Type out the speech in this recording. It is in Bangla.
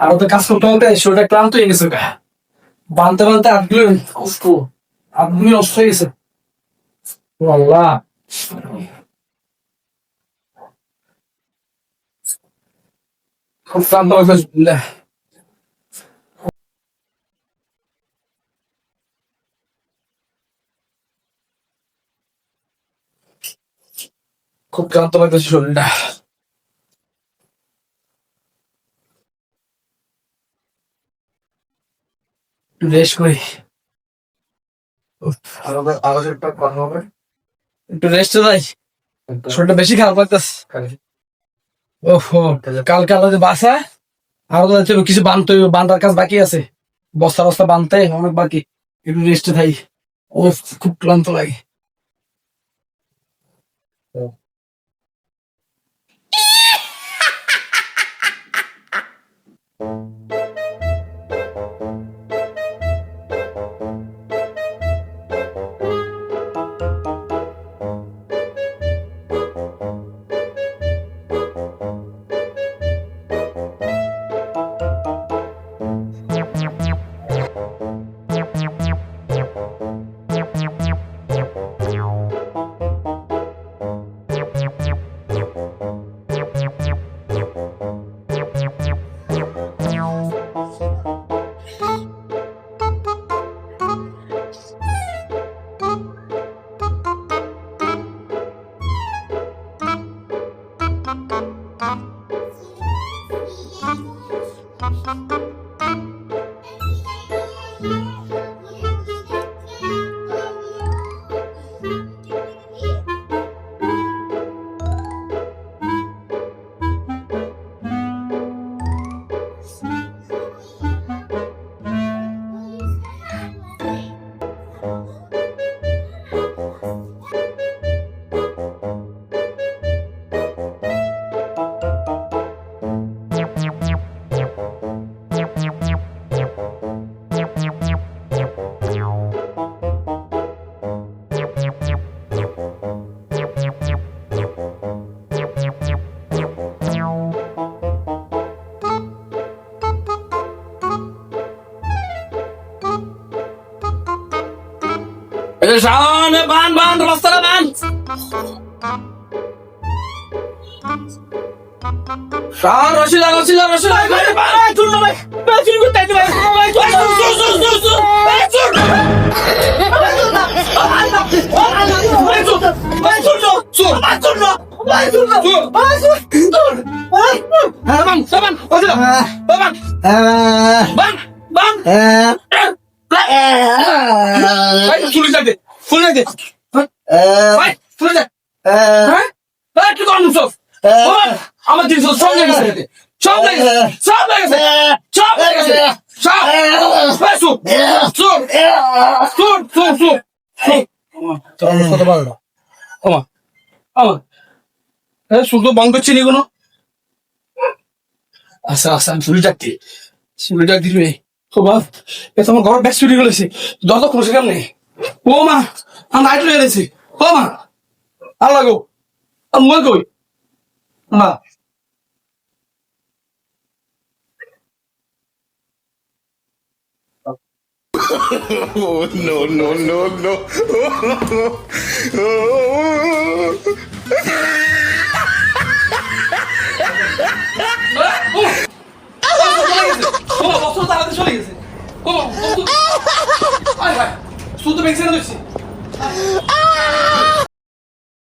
আর ওদের কাজ করতে করতে শরীরটা ক্লান্ত হয়ে গেছে বানতে বানতে হাতগুলো কষ্ট হাতগুলো নষ্ট হয়ে গেছে। আল্লাহ ক্লান্ত হয়ে গেছে। খুব ক্লান্ত লাগতেছে শরীরটা। একটু রেস্ট করি একটা রেস্ট যাই শরীরটা বেশি খারাপ লাগতেছে। ওহো কালকে আলাদা বাসা আরও যাচ্ছে কিছু বানতে বান্ধার কাজ বাকি আছে। বস্তা বস্তা বানতে অনেক বাকি। একটু রেস্টে থাই ও খুব ক্লান্ত লাগে। Thank you. শাওন বান বান রাস্তাটা বান শাওন রশিদা রশিদা রশিদা ভাই ভাই তুল না ভাই ভাই তুই কোথায় ভাই ভাই তুই তুই তুই তুই তুই ভাই তুল ভাই তুল ভাই তুল তুল ভাই ফুলে যাবে ফুলে যাবে ফুলে যাবে হ্যাঁ কি করছিস? সব আমার দিন সব লেগেছে সব লেগেছে সব লেগেছে সব লেগেছে সব। সুর সুর সুর সুর সুর কত বড় আমা আমা এ শুধু বন্ধ করছি নি কোনো? আচ্ছা আচ্ছা আমি ফুলে যাক দিবি ও বাপ এ তোমার ঘর ব্যাগ চুরি করেছে দরজা খুলছে কেমনে ও মা আমি লাইট লয়ে গেছি ও মা আল্লাহ গো আর মই কই মা Oh, no, no, no, no. 아이고, 소드 백세라도 있지.